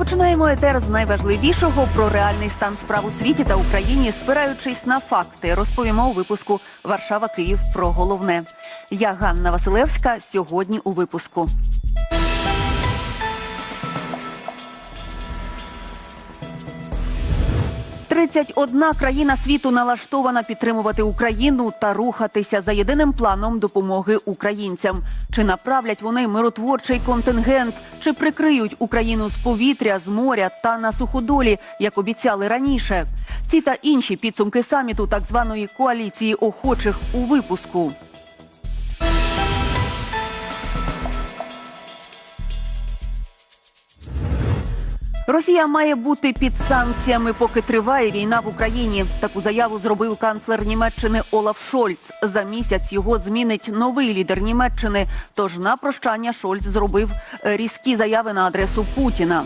Розпочинаємо етер з найважливішого про реальний стан справ у світі та Україні, спираючись на факти. Розповімо у випуску Варшава Київ про головне. Я Ганна Василевська. Сьогодні у випуску. Тридцять одна країна світу налаштована підтримувати Україну та рухатися за єдиним планом допомоги українцям. Чи направлять вони миротворчий контингент, чи прикриють Україну з повітря, з моря та на суходолі, як обіцяли раніше? Ці та інші підсумки саміту так званої коаліції охочих у випуску. Росія має бути під санкціями, поки триває війна в Україні. Таку заяву зробив канцлер Німеччини Олаф Шольц. За місяць його змінить новий лідер Німеччини. Тож на прощання Шольц зробив різкі заяви на адресу Путіна.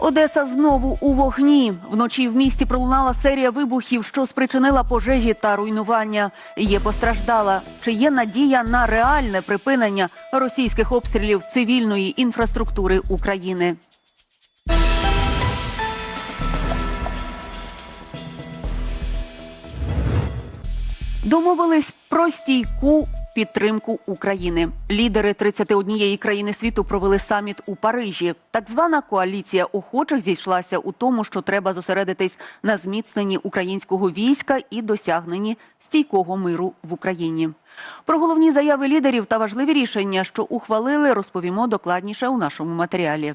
Одеса знову у вогні. Вночі в місті пролунала серія вибухів, що спричинила пожежі та руйнування. Є постраждала. Чи є надія на реальне припинення російських обстрілів цивільної інфраструктури України? Домовились про стійку підтримку України. Лідери 31 країни світу провели саміт у Парижі. Так звана коаліція охочих зійшлася у тому, що треба зосередитись на зміцненні українського війська і досягненні стійкого миру в Україні. Про головні заяви лідерів та важливі рішення, що ухвалили, розповімо докладніше у нашому матеріалі.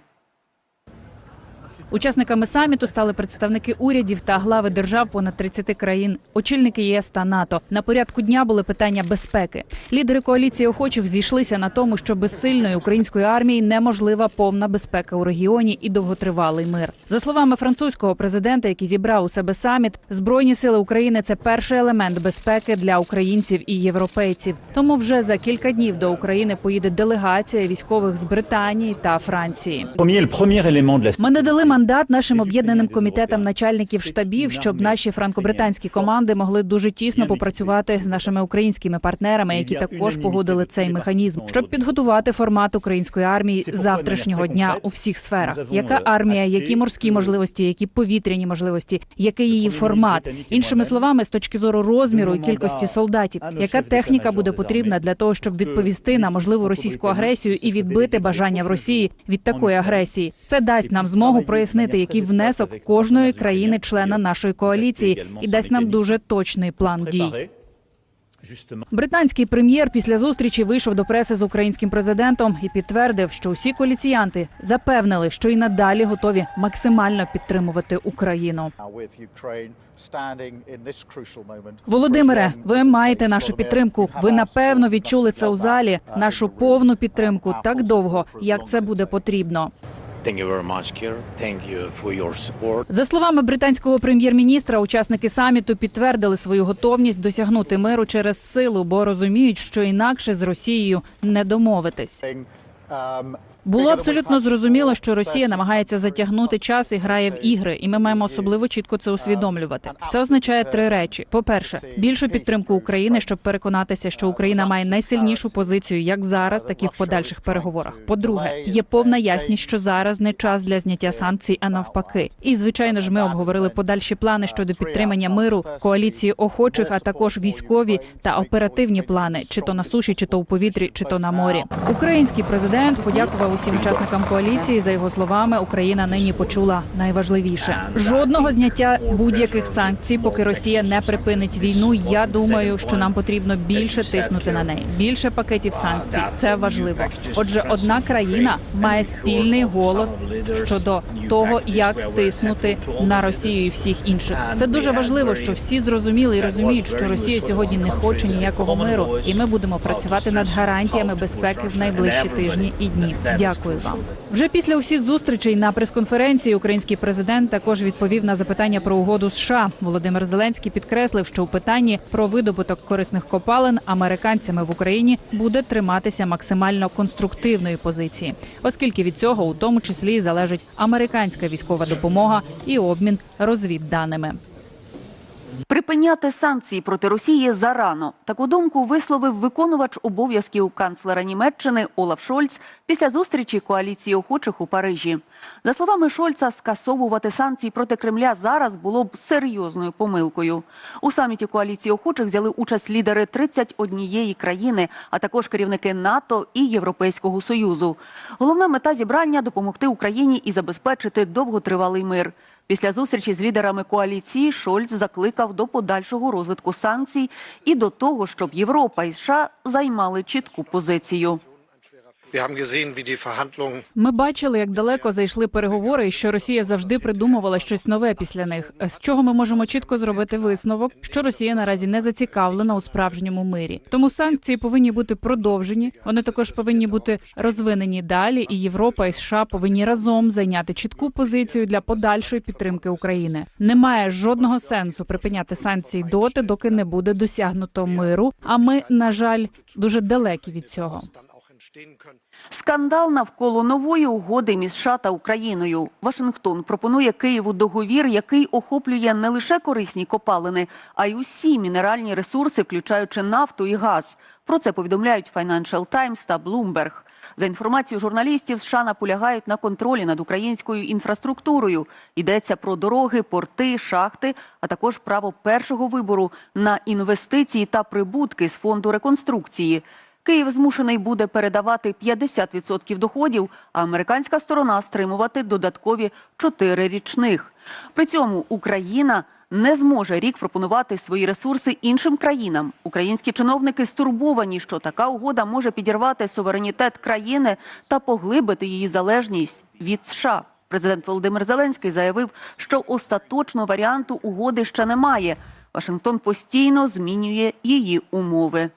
Учасниками саміту стали представники урядів та глави держав понад 30 країн, очільники ЄС та НАТО. На порядку дня були питання безпеки. Лідери коаліції охочих зійшлися на тому, що без сильної української армії неможлива повна безпека у регіоні і довготривалий мир. За словами французького президента, який зібрав у себе саміт, збройні сили України це перший елемент безпеки для українців і європейців. Тому вже за кілька днів до України поїде делегація військових з Британії та Франції. Premier, le premier мандат нашим об'єднаним комітетам начальників штабів, щоб наші франко-британські команди могли дуже тісно попрацювати з нашими українськими партнерами, які також погодили цей механізм, щоб підготувати формат української армії завтрашнього дня у всіх сферах. Яка армія, які морські можливості, які повітряні можливості, який її формат, іншими словами, з точки зору розміру і кількості солдатів, яка техніка буде потрібна для того, щоб відповісти на можливу російську агресію і відбити бажання в Росії від такої агресії. Це дасть нам змогу прояснити, який внесок кожної країни-члена нашої коаліції, і дасть нам дуже точний план дій. Британський прем'єр після зустрічі вийшов до преси з українським президентом і підтвердив, що усі коаліціянти запевнили, що і надалі готові максимально підтримувати Україну. Володимире, ви маєте нашу підтримку. Ви напевно відчули це у залі. Нашу повну підтримку так довго, як це буде потрібно. Thank you very much, Kir. Thank you for your support. За словами британського прем'єр-міністра, учасники саміту підтвердили свою готовність досягнути миру через силу, бо розуміють, що інакше з Росією не домовитись. Було абсолютно зрозуміло, що Росія намагається затягнути час і грає в ігри, і ми маємо особливо чітко це усвідомлювати. Це означає три речі: по-перше, більшу підтримку України, щоб переконатися, що Україна має найсильнішу позицію як зараз, так і в подальших переговорах. По-друге, є повна ясність, що зараз не час для зняття санкцій, а навпаки. І звичайно ж, ми обговорили подальші плани щодо підтримання миру, коаліції охочих, а також військові та оперативні плани, чи то на суші, чи то у повітрі, чи то на морі. Український президент подякував усім учасникам коаліції. За його словами, Україна нині почула найважливіше жодного зняття будь-яких санкцій, поки Росія не припинить війну. Я думаю, що нам потрібно більше тиснути на неї. Більше пакетів санкцій. Це важливо. Отже, одна країна має спільний голос щодо того, як тиснути на Росію і всіх інших. Це дуже важливо, що всі зрозуміли і розуміють, що Росія сьогодні не хоче ніякого миру, і ми будемо працювати над гарантіями безпеки в найближчі тижні і дні. Дякую вам. Вже після усіх зустрічей на прес-конференції український президент також відповів на запитання про угоду США. Володимир Зеленський підкреслив, що у питанні про видобуток корисних копалин американцями в Україні буде триматися максимально конструктивної позиції, оскільки від цього у тому числі залежить американська військова допомога і обмін розвідданими. Припиняти санкції проти Росії зарано. Таку думку висловив виконувач обов'язків канцлера Німеччини Олаф Шольц після зустрічі коаліції охочих у Парижі. За словами Шольца, скасовувати санкції проти Кремля зараз було б серйозною помилкою. У саміті коаліції охочих взяли участь лідери 31 країни, а також керівники НАТО і Європейського союзу. Головна мета зібрання допомогти Україні і забезпечити довготривалий мир. Після зустрічі з лідерами коаліції Шольц закликав до подальшого розвитку санкцій і до того, щоб Європа і США займали чітку позицію. Ми бачили, як далеко зайшли переговори, і що Росія завжди придумувала щось нове після них. З чого ми можемо чітко зробити висновок, що Росія наразі не зацікавлена у справжньому мирі. Тому санкції повинні бути продовжені. Вони також повинні бути розвинені далі. І Європа і США повинні разом зайняти чітку позицію для подальшої підтримки України. Немає жодного сенсу припиняти санкції доти, доки не буде досягнуто миру. А ми, на жаль, дуже далекі від цього. Скандал навколо нової угоди між США та Україною. Вашингтон пропонує Києву договір, який охоплює не лише корисні копалини, а й усі мінеральні ресурси, включаючи нафту і газ. Про це повідомляють Financial Times та Bloomberg. За інформацією журналістів, США наполягають на контролі над українською інфраструктурою. Йдеться про дороги, порти, шахти, а також право першого вибору на інвестиції та прибутки з фонду реконструкції. Київ змушений буде передавати 50% доходів, а американська сторона стримувати додаткові 4 річних. При цьому Україна не зможе рік пропонувати свої ресурси іншим країнам. Українські чиновники стурбовані, що така угода може підірвати суверенітет країни та поглибити її залежність від США. Президент Володимир Зеленський заявив, що остаточного варіанту угоди ще немає. Вашингтон постійно змінює її умови.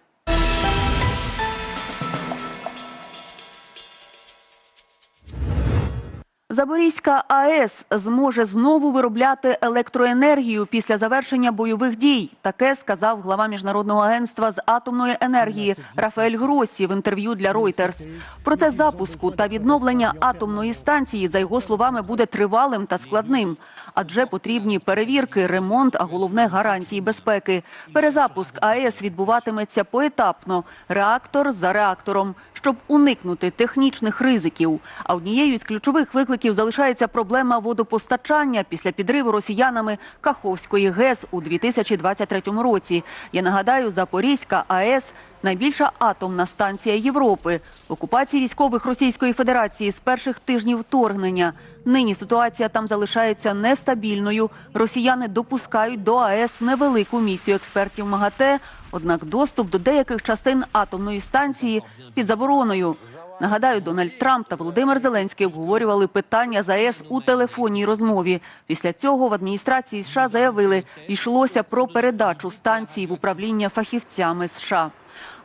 Запорізька АЕС зможе знову виробляти електроенергію після завершення бойових дій. Таке сказав глава міжнародного агентства з атомної енергії Рафаель Гросі в інтерв'ю для Reuters. Процес запуску та відновлення атомної станції, за його словами, буде тривалим та складним, адже потрібні перевірки, ремонт, а головне гарантії безпеки. Перезапуск АЕС відбуватиметься поетапно, реактор за реактором, щоб уникнути технічних ризиків. А однією з ключових викликів залишається проблема водопостачання після підриву росіянами Каховської ГЕС у 2023 році. Я нагадаю, Запорізька АЕС найбільша атомна станція Європи. Окупації військових Російської Федерації з перших тижнів вторгнення. Нині ситуація там залишається нестабільною. Росіяни допускають до АЕС невелику місію експертів МАГАТЕ, однак доступ до деяких частин атомної станції під забороною. Нагадаю, Дональд Трамп та Володимир Зеленський обговорювали питання з АЕС у телефонній розмові. Після цього в адміністрації США заявили, йшлося про передачу станції в управління фахівцями США.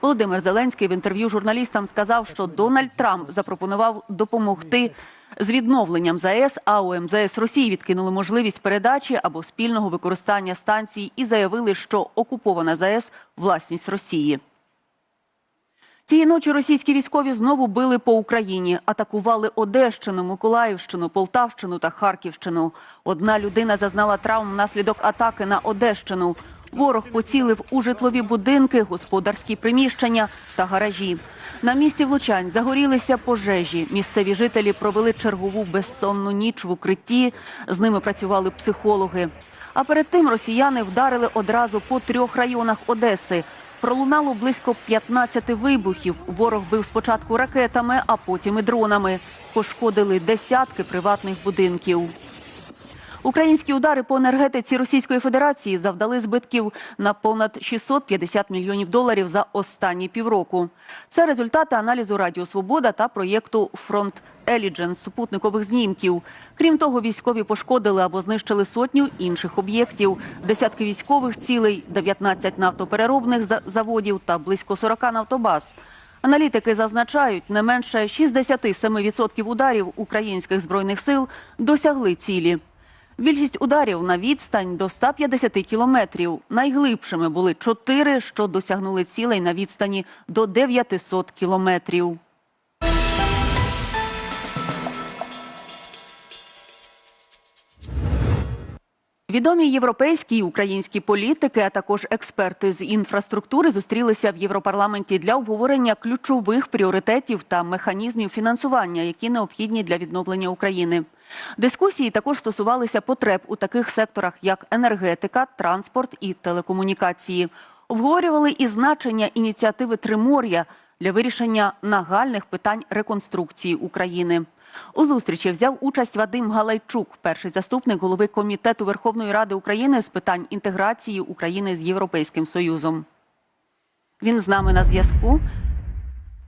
Володимир Зеленський в інтерв'ю журналістам сказав, що Дональд Трамп запропонував допомогти з відновленням ЗАЕС, а у МЗС Росії відкинули можливість передачі або спільного використання станцій і заявили, що окупована ЗАЕС – власність Росії. Цієї ночі російські військові знову били по Україні, атакували Одещину, Миколаївщину, Полтавщину та Харківщину. Одна людина зазнала травм внаслідок атаки на Одещину. Ворог поцілив у житлові будинки, господарські приміщення та гаражі. На місці влучань загорілися пожежі. Місцеві жителі провели чергову безсонну ніч в укритті. З ними працювали психологи. А перед тим росіяни вдарили одразу по трьох районах Одеси. Пролунало близько 15 вибухів. Ворог бив спочатку ракетами, а потім і дронами. Пошкодили десятки приватних будинків. Українські удари по енергетиці Російської Федерації завдали збитків на понад 650 мільйонів доларів за останні півроку. Це результати аналізу Радіо Свобода та проєкту Фронт Еліджен супутникових знімків. Крім того, військові пошкодили або знищили сотню інших об'єктів, десятки військових цілей, 19 нафтопереробних за- заводів та близько 40 нафтобаз. Аналітики зазначають, не менше 67% ударів українських збройних сил досягли цілі. Більшість ударів на відстань до 150 кілометрів. Найглибшими були чотири, що досягнули цілей на відстані до 900 кілометрів. Відомі європейські і українські політики, а також експерти з інфраструктури зустрілися в Європарламенті для обговорення ключових пріоритетів та механізмів фінансування, які необхідні для відновлення України. Дискусії також стосувалися потреб у таких секторах, як енергетика, транспорт і телекомунікації. Обговорювали і значення ініціативи Тримор'я для вирішення нагальних питань реконструкції України. У зустрічі взяв участь Вадим Галайчук, перший заступник голови комітету Верховної Ради України з питань інтеграції України з Європейським Союзом. Він з нами на зв'язку.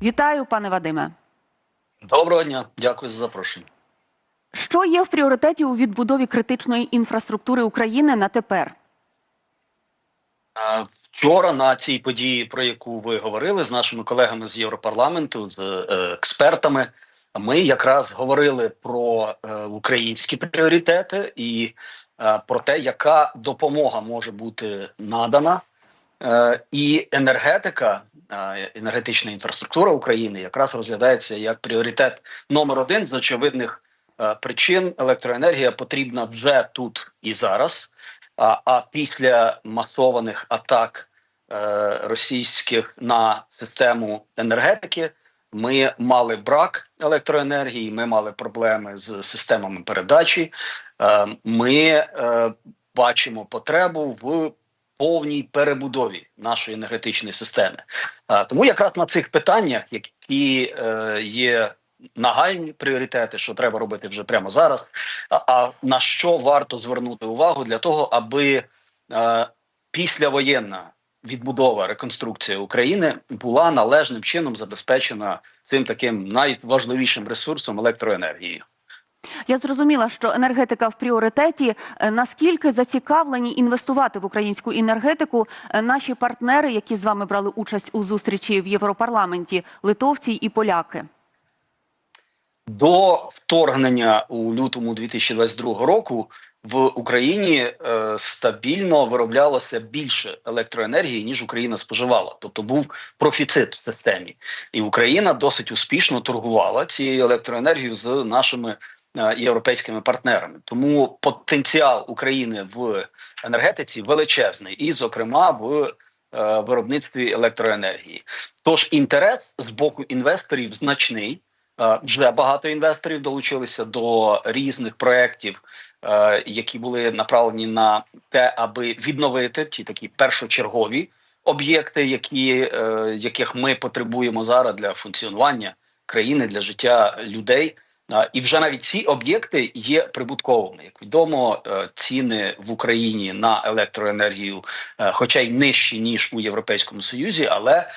Вітаю, пане Вадиме. Доброго дня, дякую за запрошення. Що є в пріоритеті у відбудові критичної інфраструктури України на тепер? Вчора на цій події, про яку ви говорили з нашими колегами з Європарламенту, з е, експертами, ми якраз говорили про е, українські пріоритети і е, про те, яка допомога може бути надана. І енергетика, енергетична інфраструктура України якраз розглядається як пріоритет номер один з очевидних причин. Електроенергія потрібна вже тут і зараз. А, а після масованих атак е, російських на систему енергетики ми мали брак електроенергії, ми мали проблеми з системами передачі. Е, ми е, бачимо потребу в повній перебудові нашої енергетичної системи. Е, тому якраз на цих питаннях, які е, є нагальні пріоритети, що треба робити вже прямо зараз. А, а на що варто звернути увагу для того, аби е, післявоєнна відбудова реконструкція України була належним чином забезпечена цим таким найважливішим ресурсом електроенергією. Я зрозуміла, що енергетика в пріоритеті. Е, Наскільки зацікавлені інвестувати в українську енергетику е, наші партнери, які з вами брали участь у зустрічі в Європарламенті, литовці і поляки? До вторгнення у лютому 2022 року в Україні е, стабільно вироблялося більше електроенергії ніж Україна споживала, тобто був профіцит в системі, і Україна досить успішно торгувала цією електроенергією з нашими е, європейськими партнерами. Тому потенціал України в енергетиці величезний, і, зокрема, в е, виробництві електроенергії. Тож інтерес з боку інвесторів значний. Е, Вже багато інвесторів долучилися до різних проєктів, е, які були направлені на те, аби відновити ті такі першочергові об'єкти, які, е, яких ми потребуємо зараз для функціонування країни, для життя людей. І вже навіть ці об'єкти є прибутковими. Як відомо, ціни в Україні на електроенергію, хоча й нижчі ніж у Європейському Союзі, але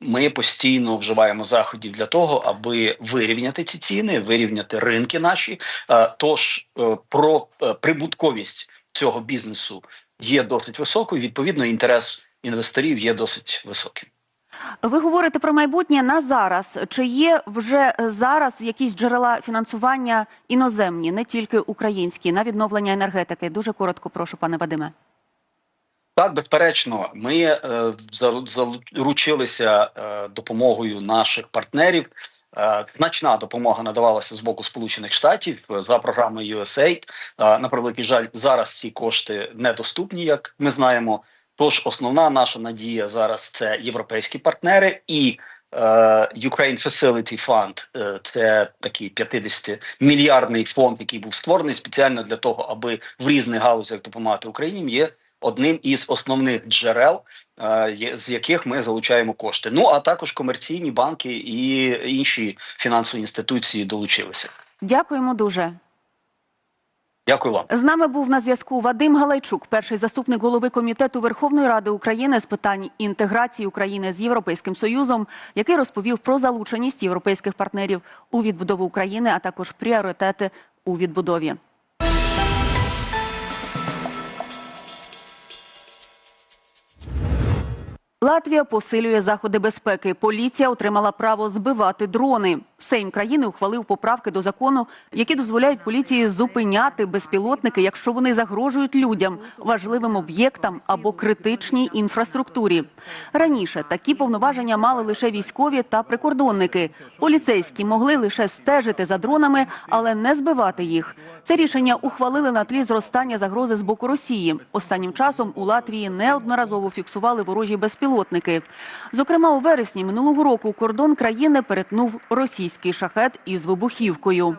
ми постійно вживаємо заходів для того, аби вирівняти ці ціни, вирівняти ринки наші. Е, Тож е, про е, прибутковість цього бізнесу є досить високою. Відповідно, інтерес інвесторів є досить високим. Ви говорите про майбутнє на зараз. Чи є вже зараз якісь джерела фінансування іноземні, не тільки українські, на відновлення енергетики? Дуже коротко, прошу, пане Вадиме. Так, безперечно, ми е, заручилися е, допомогою наших партнерів. Е, значна допомога надавалася з боку Сполучених Штатів за програмою USAID. На превеликий жаль, зараз ці кошти недоступні, як ми знаємо. Тож основна наша надія зараз це європейські партнери і Ukraine Facility Fund. Це такий 50 мільярдний фонд, який був створений спеціально для того, аби в різних галузях допомагати Україні. Є одним із основних джерел, е, з яких ми залучаємо кошти. Ну а також комерційні банки і інші фінансові інституції долучилися. Дякуємо дуже. Дякую вам. З нами був на зв'язку Вадим Галайчук, перший заступник голови комітету Верховної Ради України з питань інтеграції України з Європейським Союзом, який розповів про залученість європейських партнерів у відбудову України, а також пріоритети у відбудові. Латвія посилює заходи безпеки. Поліція отримала право збивати дрони. Сейм країни ухвалив поправки до закону, які дозволяють поліції зупиняти безпілотники, якщо вони загрожують людям, важливим об'єктам або критичній інфраструктурі. Раніше такі повноваження мали лише військові та прикордонники. Поліцейські могли лише стежити за дронами, але не збивати їх. Це рішення ухвалили на тлі зростання загрози з боку Росії. Останнім часом у Латвії неодноразово фіксували ворожі безпілотники. Зокрема, у вересні минулого року кордон країни перетнув російський шахет із вибухівкою.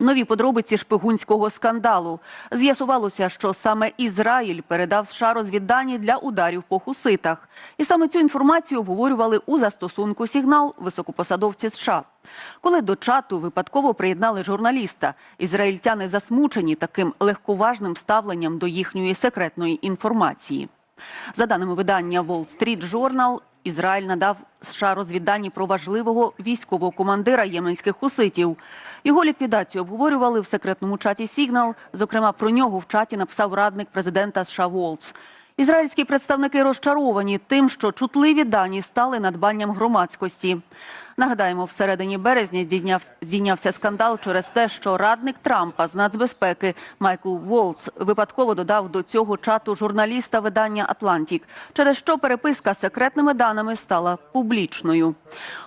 Нові подробиці шпигунського скандалу. З'ясувалося, що саме Ізраїль передав США розвіддані для ударів по хуситах. І саме цю інформацію обговорювали у застосунку «Сигнал» високопосадовці США. Коли до чату випадково приєднали журналіста, ізраїльтяни засмучені таким легковажним ставленням до їхньої секретної інформації. За даними видання Wall Street Journal, Ізраїль надав США розвіддані про важливого військового командира єменських хуситів. Його ліквідацію обговорювали в секретному чаті Сігнал. Зокрема, про нього в чаті написав радник президента США Волц. Ізраїльські представники розчаровані тим, що чутливі дані стали надбанням громадськості. Нагадаємо, всередині березня здійняв, здійнявся скандал через те, що радник Трампа з нацбезпеки Майкл Волц випадково додав до цього чату журналіста видання Атлантік, через що переписка секретними даними стала публічною.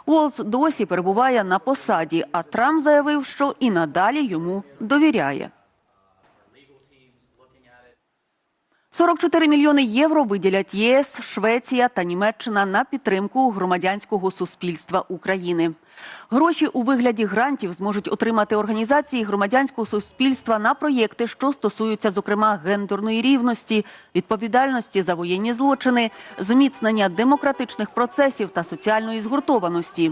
Волц досі перебуває на посаді, а Трамп заявив, що і надалі йому довіряє. 44 мільйони євро виділять ЄС, Швеція та Німеччина на підтримку громадянського суспільства України. Гроші у вигляді грантів зможуть отримати організації громадянського суспільства на проєкти, що стосуються, зокрема, гендерної рівності, відповідальності за воєнні злочини, зміцнення демократичних процесів та соціальної згуртованості.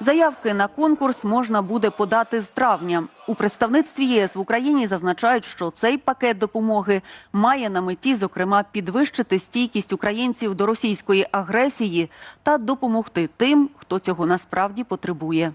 Заявки на конкурс можна буде подати з травня. У представництві ЄС в Україні зазначають, що цей пакет допомоги має на меті, зокрема, підвищити стійкість українців до російської агресії та допомогти тим, хто цього насправді потребує.